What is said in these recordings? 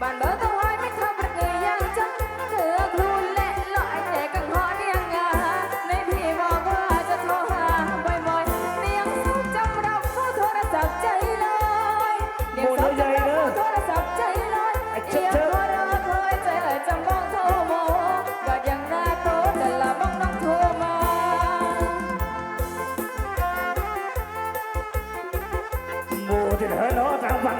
บ้านเบอร์ต้องไว้ไม่เท่าประเกยยังจังเธอครูเละลอยแต่กังหอนียงงาในพี่บอกว่าจะโทรหาบ่อยๆเนียงสู้จำราเข้าโทรศัพท์ใจลอยเนียงทราเข้าโทรศัพท์ใจลอยเนีโทรโทรใจลอยจำบ้องโทรโมบัดยังหน้าโตแต่ละบ้องน้องโทรมาโมเดิเฮ้องทมัง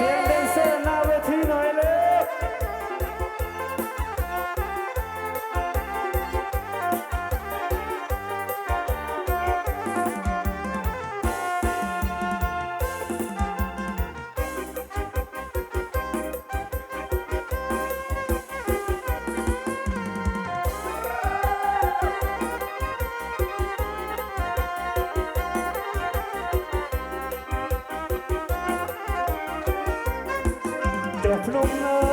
Yeah. 곁으로 나